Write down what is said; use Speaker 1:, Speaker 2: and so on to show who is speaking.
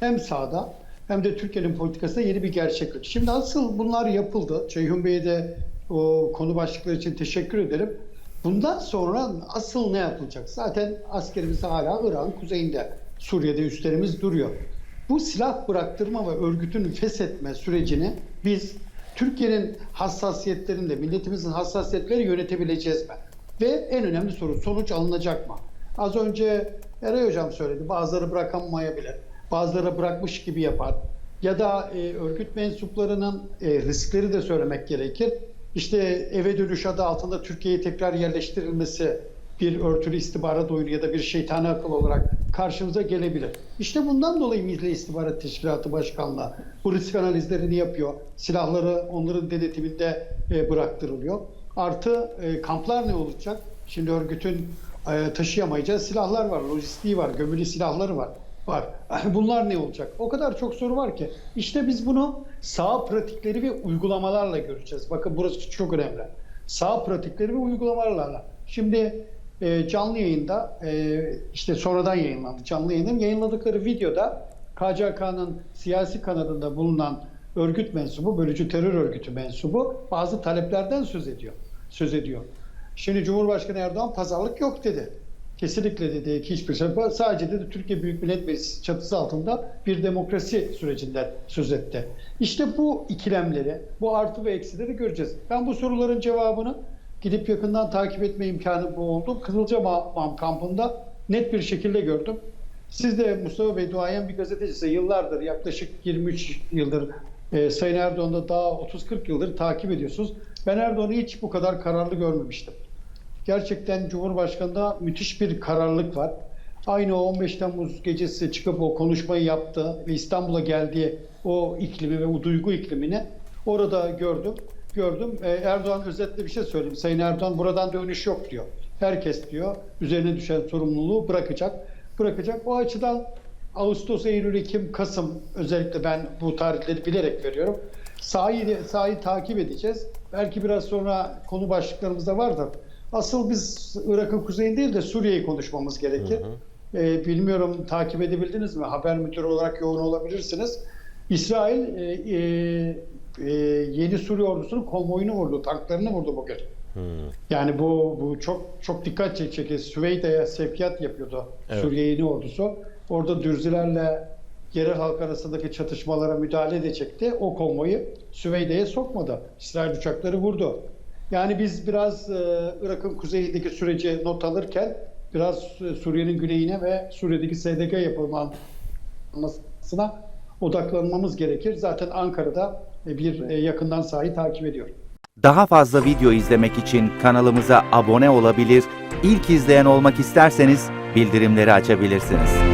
Speaker 1: hem sahada hem de Türkiye'nin politikasında yeni bir gerçeklik. Şimdi asıl bunlar yapıldı. Ceyhun Bey'e de o konu başlıkları için teşekkür ederim. Bundan sonra asıl ne yapılacak? Zaten askerimiz hala Irak'ın kuzeyinde. Suriye'de üstlerimiz duruyor. Bu silah bıraktırma ve örgütün feshetme sürecini biz Türkiye'nin hassasiyetlerinde, milletimizin hassasiyetleri yönetebileceğiz mi? Ve en önemli soru sonuç alınacak mı? Az önce Eray Hocam söyledi. Bazıları bırakamayabilir. Bazıları bırakmış gibi yapar. Ya da e, örgüt mensuplarının e, riskleri de söylemek gerekir. İşte eve dönüş adı altında Türkiye'ye tekrar yerleştirilmesi bir örtülü istihbarat oyunu ya da bir şeytani akıl olarak karşımıza gelebilir. İşte bundan dolayı Milli İstihbarat Teşkilatı Başkanlığı bu risk analizlerini yapıyor. Silahları onların denetiminde e, bıraktırılıyor. Artı e, kamplar ne olacak? Şimdi örgütün e, taşıyamayacağı silahlar var, lojistiği var, gömülü silahları var. Var. Bunlar ne olacak? O kadar çok soru var ki. İşte biz bunu sağ pratikleri ve uygulamalarla göreceğiz. Bakın burası çok önemli. Sağ pratikleri ve uygulamalarla. Şimdi e, canlı yayında e, işte sonradan yayınlandı. Canlı yayının yayınladıkları videoda KCK'nın siyasi kanadında bulunan örgüt mensubu, bölücü terör örgütü mensubu bazı taleplerden söz ediyor. Söz ediyor. Şimdi Cumhurbaşkanı Erdoğan pazarlık yok dedi. Kesinlikle dedi ki hiçbir şey yok. Sadece dedi Türkiye Büyük Millet Meclisi çatısı altında bir demokrasi sürecinden söz etti. İşte bu ikilemleri, bu artı ve eksileri göreceğiz. Ben bu soruların cevabını gidip yakından takip etme imkanı bu oldu. Kızılcahamam kampında net bir şekilde gördüm. Siz de Mustafa Bey duayen bir gazetecisi yıllardır yaklaşık 23 yıldır e, Sayın Erdoğan'da daha 30-40 yıldır takip ediyorsunuz. Ben Erdoğan'ı hiç bu kadar kararlı görmemiştim. Gerçekten Cumhurbaşkanı'nda müthiş bir kararlılık var. Aynı o 15 Temmuz gecesi çıkıp o konuşmayı yaptı ve İstanbul'a geldiği o iklimi ve o duygu iklimini orada gördüm. Gördüm. Ee, Erdoğan özetle bir şey söyleyeyim. Sayın Erdoğan buradan dönüş yok diyor. Herkes diyor üzerine düşen sorumluluğu bırakacak. Bırakacak. O açıdan Ağustos, Eylül, Ekim, Kasım özellikle ben bu tarihleri bilerek veriyorum. Sahayı, sahayı takip edeceğiz. Belki biraz sonra konu başlıklarımızda vardır. Asıl biz Irak'ın kuzeyini değil de Suriye'yi konuşmamız gerekir. Ee, bilmiyorum takip edebildiniz mi? Haber müdürü olarak yoğun olabilirsiniz. İsrail e, e, e, yeni Suriye ordusunun konvoyunu vurdu, tanklarını vurdu bugün. Yani bu bu çok çok dikkat çekecek. Süveyde'ye sevkiyat yapıyordu
Speaker 2: Evet.
Speaker 1: Suriye yeni ordusu. Orada Dürzilerle yerel halk arasındaki çatışmalara müdahale edecekti. O konvoyu Süveyde'ye sokmadı. İsrail uçakları vurdu. Yani biz biraz e, Irak'ın kuzeyindeki süreci not alırken biraz e, Suriye'nin güneyine ve Suriye'deki SDG yapılmasına odaklanmamız gerekir. Zaten Ankara'da e, bir e, yakından sahayı takip ediyor.
Speaker 3: Daha fazla video izlemek için kanalımıza abone olabilir, ilk izleyen olmak isterseniz bildirimleri açabilirsiniz.